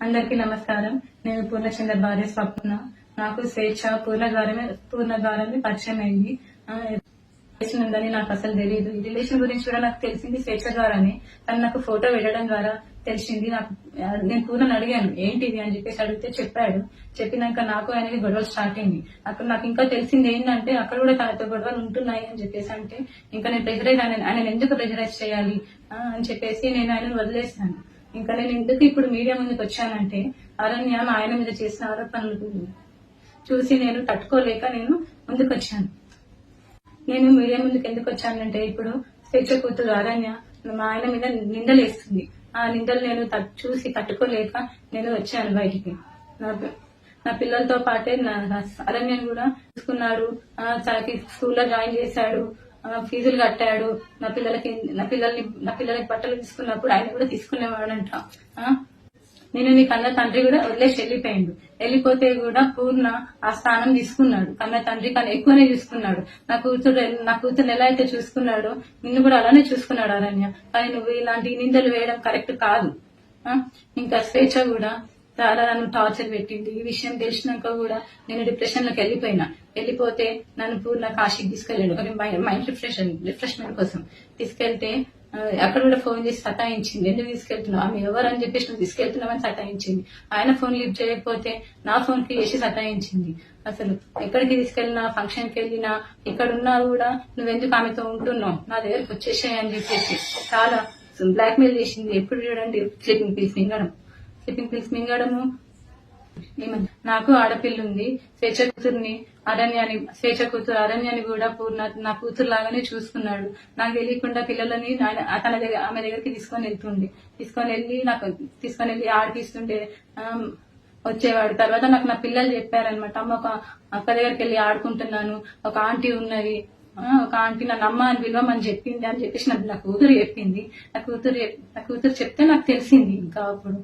అందరికీ నమస్కారం. నేను పూర్ణచంద్ర భార్య స్వప్న. నాకు స్వేచ్ఛ పూర్ణద్వారమే ద్వారమే పూర్ణ పరిచయం అయింది రిలేషన్ ఉందని నాకు అసలు తెలియదు ఈ రిలేషన్ గురించి కూడా నాకు తెలిసింది స్వేచ్ఛ ద్వారానే తను నాకు ఫోటో పెట్టడం ద్వారా తెలిసింది. నాకు నేను పూర్ణని అడిగాను ఏంటిది? అని చెప్పేసి అడిగితే చెప్పాడు. చెప్పినాక నాకు ఆయనకి గొడవలు స్టార్ట్ అయింది. అక్కడ నాకు ఇంకా తెలిసింది ఏంటంటే అక్కడ కూడా తనతో గొడవలు ఉంటున్నాయి అని చెప్పేసి అంటే ఇంకా నేను ప్రెజరైజ్ ఆయన ఆయన ఎందుకు ప్రెజరైజ్ చేయాలి? అని చెప్పేసి నేను ఆయనను వదిలేసాను. ఇంకా నేను ఎందుకు ఇప్పుడు మీడియా ముందుకు వచ్చానంటే అరణ్య మా ఆయన మీద చేసిన ఆరోపణలు చూసి నేను తట్టుకోలేక నేను ముందుకు వచ్చాను నేను మీడియా ముందుకు ఎందుకు వచ్చానంటే ఇప్పుడు స్వేచ్ఛ కూతురు అరణ్య మా ఆయన మీద నిందలేస్తుంది. ఆ నిందలు నేను చూసి తట్టుకోలేక నేను వచ్చాను బయటికి. నా నా పిల్లలతో పాటే నా అరణ్యను కూడా చూసుకున్నాడు. తనకి స్కూల్లో జాయిన్ చేశాడు. ఫీజులు కట్టాడు. నా పిల్లలకి నా పిల్లల్ని నా పిల్లలకి బట్టలు తీసుకున్నప్పుడు ఆయన కూడా తీసుకునేవాడంట. ఆ, నేను నీ కన్న తండ్రి కూడా వదిలేసి వెళ్ళిపోయిండు. వెళ్ళిపోతే కూడా పూర్ణ ఆ స్థానం తీసుకున్నాడు. కన్న తండ్రి కన్నా ఎక్కువనే చూసుకున్నాడు. నా కూతురు నా కూతురు ఎలా అయితే చూసుకున్నాడో నిన్ను కూడా అలానే చూసుకున్నాడు అరణ్య. కానీ నువ్వు ఇలాంటి నిందలు వేయడం కరెక్ట్ కాదు. ఆ? ఇంకా స్వేచ్ఛ కూడా చాలా నన్ను టార్చర్ పెట్టింది ఈ విషయం తెలిసినాక కూడా నేను డిప్రెషన్లోకి వెళ్ళిపోయినా. వెళ్ళిపోతే నన్ను పూర్ణ కాశీకి తీసుకెళ్ళాడు. ఒక మైండ్ రిఫ్రెషన్ రిఫ్రెష్మెంట్ కోసం. తీసుకెళ్తే అక్కడ కూడా ఫోన్ చేసి సతాయించింది. ఎందుకు తీసుకెళ్తున్నావు? ఆమె ఎవరు అని చెప్పేసి నువ్వు తీసుకెళ్తున్నావని సతాయించింది. ఆయన ఫోన్ లిఫ్ట్ చేయకపోతే నా ఫోన్కి చేసి సతాయించింది. అసలు ఎక్కడికి తీసుకెళ్ళినా ఫంక్షన్కి వెళ్ళినా ఇక్కడ ఉన్నా కూడా నువ్వెందుకు ఆమెతో ఉంటున్నావు? నా దగ్గరకు వచ్చేసాయి అని చెప్పేసి చాలా బ్లాక్ మెయిల్ చేసింది. ఎప్పుడు చూడండి స్లీపింగ్ పిల్స్ మింగడం స్లీపింగ్ పిల్స్ మింగడము నాకు ఆడపిల్ల ఉంది స్వేచ్ఛ కూతుర్ని అరణ్యాన్ని స్వేచ్ఛ కూతురు అరణ్యాన్ని కూడా పూర్ణ నా కూతురు లాగానే చూసుకున్నాడు. నాకు తెలియకుండా పిల్లలని తన దగ్గర ఆమె దగ్గరికి తీసుకొని వెళ్తుండే. తీసుకొని వెళ్ళి నాకు తీసుకొని వెళ్ళి ఆడిపిస్తుంటే వచ్చేవాడు. తర్వాత నాకు నా పిల్లలు చెప్పారనమాట అమ్మ ఒక అక్క దగ్గరికి వెళ్ళి ఆడుకుంటున్నాను. ఒక ఆంటీ ఉన్నది. ఒక ఆంటీ నన్ను అమ్మ అని పిలవమని చెప్పింది అని చెప్పేసి నాకు నా కూతురు చెప్పింది. నా కూతురు నా కూతురు చెప్తే నాకు తెలిసింది ఇంకా అప్పుడు.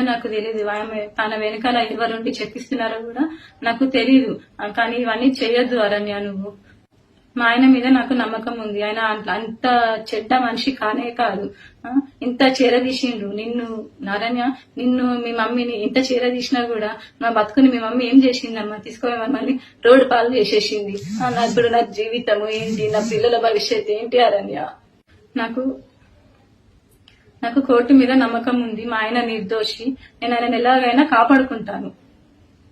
నాకు తెలియదు ఆమె తన వెనకాల ఎవరుండి చెప్పిస్తున్నారో కూడా నాకు తెలియదు కానీ ఇవన్నీ చేయొద్దు అరణ్య నువ్వు. మా ఆయన మీద నాకు నమ్మకం ఉంది. ఆయన అంత చెడ్డ మనిషి కానే కాదు. ఇంత చేరదీసిండు నిన్ను నారాయణ నిన్ను మీ మమ్మీని ఇంత చేరదీసినా కూడా నా బతుకుని మీ మమ్మీ ఏం చేసిందమ్మా? తీసుకో మమ్మల్ని రోడ్డు పాలు చేసేసింది. నా ఇప్పుడు నా జీవితము ఏంటి? నా పిల్లల భవిష్యత్ ఏంటి అరణ్య? నాకు నాకు కోర్టు మీద నమ్మకం ఉంది. మా ఆయన నిర్దోషి. నేను ఆయన ఎలాగైనా కాపాడుకుంటాను.